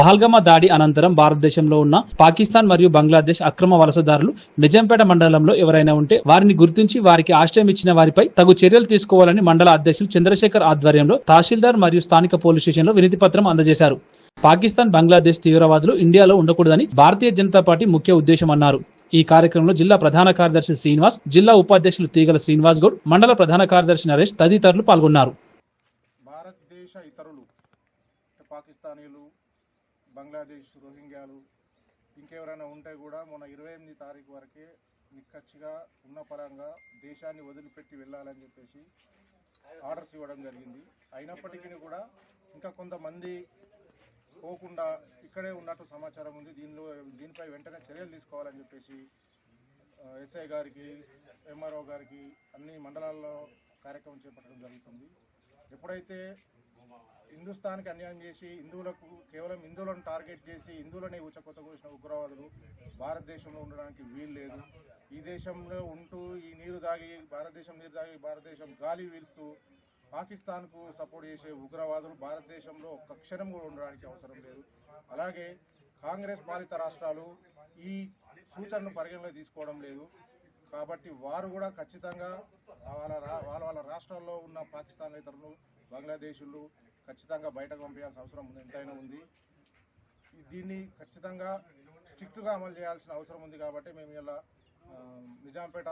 పహల్గమా దాడి అనంతరం భారతదేశంలో ఉన్న పాకిస్తాన్ మరియు బంగ్లాదేశ్ అక్రమ వలసదారులు నిజాంపేట మండలంలో ఎవరైనా ఉంటే వారిని గుర్తించి వారికి ఆశ్రయం ఇచ్చిన వారిపై తగు చర్యలు తీసుకోవాలని మండల అధ్యక్షులు చంద్రశేఖర్ ఆధ్వర్యంలో తహసీల్దార్ మరియు స్థానిక పోలీస్ స్టేషన్లో వినతి పత్రం అందజేశారు. పాకిస్తాన్ బంగ్లాదేశ్ తీవ్రవాదులు ఇండియాలో ఉండకూడదని భారతీయ జనతా పార్టీ ముఖ్య ఉద్దేశం అన్నారు. ఈ కార్యక్రమంలో జిల్లా ప్రధాన కార్యదర్శి శ్రీనివాస్ జిల్లా ఉపాధ్యక్షులు తీగల శ్రీనివాస్ గౌడ్ మండల ప్రధాన కార్యదర్శి నరేష్ తదితరులు పాల్గొన్నారు. భారతదేశ ఇతరులు పాకిస్తానీలు బంగ్లాదేశ్ రోహింగ్యాలు ఇంకెవరైనా ఉంటే కూడా మొన్న ఇరవై ఎనిమిది తారీఖు వరకే నిక్కచ్చిగా ఉన్న పరంగా దేశాన్ని వదిలిపెట్టి వెళ్ళాలని చెప్పేసి ఆర్డర్స్ ఇవ్వడం జరిగింది. అయినప్పటికీ కూడా ఇంకా కొంతమంది పోకుండా ఇక్కడే ఉన్నట్టు సమాచారం ఉంది. దీనిలో దీనిపై వెంటనే చర్యలు తీసుకోవాలని చెప్పేసి ఎస్ఐ గారికి ఎంఆర్ఓ గారికి అన్ని మండలాల్లో కార్యక్రమం చేపట్టడం జరుగుతుంది. ఎప్పుడైతే హిందుస్థాన్కి అన్యాయం చేసి హిందువులకు కేవలం హిందువులను టార్గెట్ చేసి హిందువులనే ఊచకొత్త కూసిన ఉగ్రవాదులు భారతదేశంలో ఉండడానికి వీలు లేదు. ఈ దేశంలో ఉంటూ ఈ నీరు దాగి భారతదేశం నీరు దాగి భారతదేశం గాలి వీల్స్తూ పాకిస్తాన్కు సపోర్ట్ చేసే ఉగ్రవాదులు భారతదేశంలో ఒక్క క్షణం కూడా ఉండడానికి అవసరం లేదు. అలాగే కాంగ్రెస్ పాలిత రాష్ట్రాలు ఈ సూచనను పరిగణలో తీసుకోవడం లేదు. కాబట్టి వారు కూడా ఖచ్చితంగా వాళ్ళ రా- వాళ్ళ వాళ్ళ రాష్ట్రాల్లో ఉన్న పాకిస్తాన్ ఇతరులు బంగ్లాదేశీలు ఖచ్చితంగా బయటకు పంపించాల్సిన అవసరం ఉంది ఎంతైనా ఉంది. దీన్ని ఖచ్చితంగా స్ట్రిక్ట్గా అమలు చేయాల్సిన అవసరం ఉంది కాబట్టి మేము ఇలా నిజాంపేట